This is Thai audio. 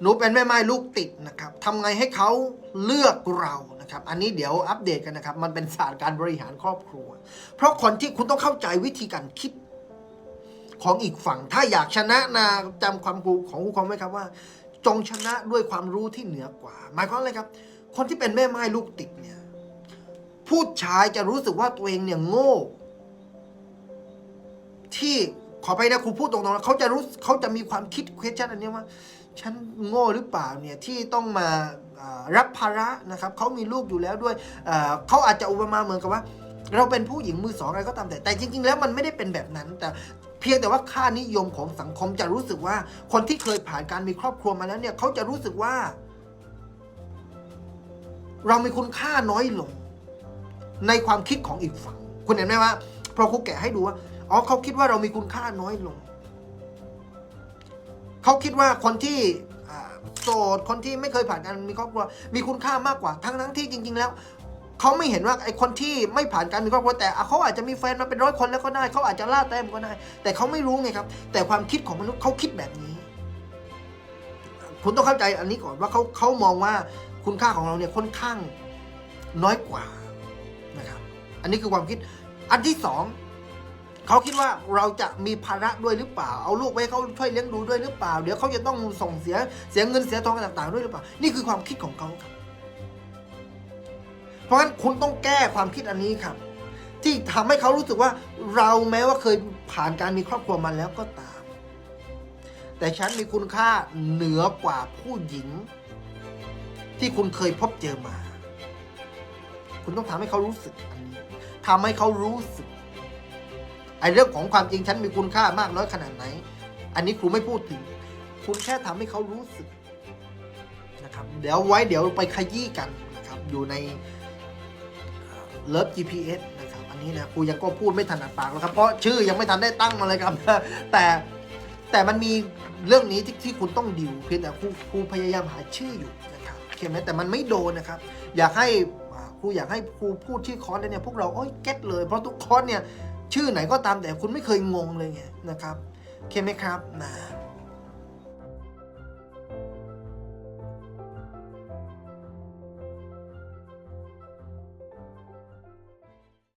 หนูเป็นแม่ไม้ลูกติดนะครับทำไงให้เขาเลือกเรานะครับ อันนี้เดี๋ยวอัปเดตกันนะครับ มันเป็นศาสตร์การบริหารครอบครัว เพราะคนที่คุณต้องเข้าใจวิธีการคิดของอีกฝั่ง ถ้าอยากชนะนะจำความครูของครูความไว้ครับว่า จงชนะด้วยความรู้ที่เหนือกว่า หมายความอะไรครับ คนที่เป็นแม่ไม้ลูกติดเนี่ยผู้ชายจะรู้สึกว่าตัวเองเนี่ยโง่ ที่ ขอไปนะครูพูดตรงๆนะเขาจะรู้เขาจะมีความคิด question อันนี้ว่า ฉันโง่หรือเปล่าเนี่ยที่ต้องมารับภาระนะครับเขามีลูกอยู่แล้วด้วยเขาอาจจะอุปมาเหมือนกับว่า เราเป็นผู้หญิงมือสองอะไรก็ตามแต่แต่จริง ๆ แล้วมันไม่ได้เป็นแบบนั้นแต่เพียงแต่ว่าค่านิยมของสังคมจะรู้สึกว่า คนที่เคยผ่านการมีครอบครัวมาแล้วเนี่ยเขาจะรู้สึกว่า เรามีคุณค่าน้อยลง ในความคิดของอีกฝั่ง คุณเห็นไหมว่าพอครูแกะให้ดูว่า อ๋อเขาคิดว่าเรามีคุณค่าน้อยลง เขาคิดว่าคนที่โสดคนที่ไม่เคยผ่านการมีครอบครัว มีคุณค่ามากกว่า ทั้งทั้งที่จริง ๆ แล้วเขาไม่เห็นว่าไอ้คนที่ไม่ผ่านการมีครอบครัวแต่เขาอาจจะมีแฟนมาเป็นร้อยคนแล้วก็ได้เขาอาจจะล่าแต้มก็ได้ แต่เขาไม่รู้ไงครับ แต่ความคิดของมนุษย์เขาคิดแบบนี้ คุณต้องเข้าใจอันนี้ก่อนว่าเขาเขามองว่าคุณค่าของเราเนี่ยค่อนข้างน้อยกว่านะครับ อันนี้คือความคิดอันที่สอง เขาคิดว่าเราจะมีภาระด้วยหรือเปล่า เอาลูกไปเขาช่วยเลี้ยงดูด้วยหรือเปล่า เดี๋ยวเขาจะต้องส่งเสียเสียเงินเสียทองต่าง ๆ ด้วยหรือเปล่า นี่คือความคิดของเขาครับ เพราะฉะนั้นคุณต้องแก้ความคิดอันนี้ครับ ที่ทำให้เขารู้สึกว่าเราแม้ว่าเคยผ่านการมีครอบครัวมาแล้วก็ตาม แต่ฉันมีคุณค่าเหนือกว่าผู้หญิง ที่คุณเคยพบเจอมา คุณต้องทำให้เขารู้สึกอันนี้ทำให้เขารู้สึก เรื่องของความจริงฉันมีคุณค่ามากน้อยขนาดไหน อันนี้ครูไม่พูดถึง คุณแค่ทำให้เขารู้สึกนะครับ เดี๋ยวไว้เดี๋ยวไปขยี้กันนะครับ อยู่ในเลิฟ GPS นะครับ อันนี้นะครูยังก็พูดไม่ถนัดปากแล้วครับ เพราะชื่อยังไม่ทันได้ตั้งมาเลยครับ แต่แต่มันมีเรื่องนี้ที่ที่คุณต้องดิวเพียงแต่ครูครูพยายามหาชื่ออยู่นะครับเข้าไหมแต่มันไม่โดนนะครับ อยากให้ครูอยากให้ครูพูดชื่อคอร์สเลยเนี่ยพวกเราโอ้ยเก็ตเลยเพราะทุกคอร์สเนี่ย ชื่อไหนก็ตามแต่คุณไม่เคยงงเลยไงนะครับโอเคไหมครับนะ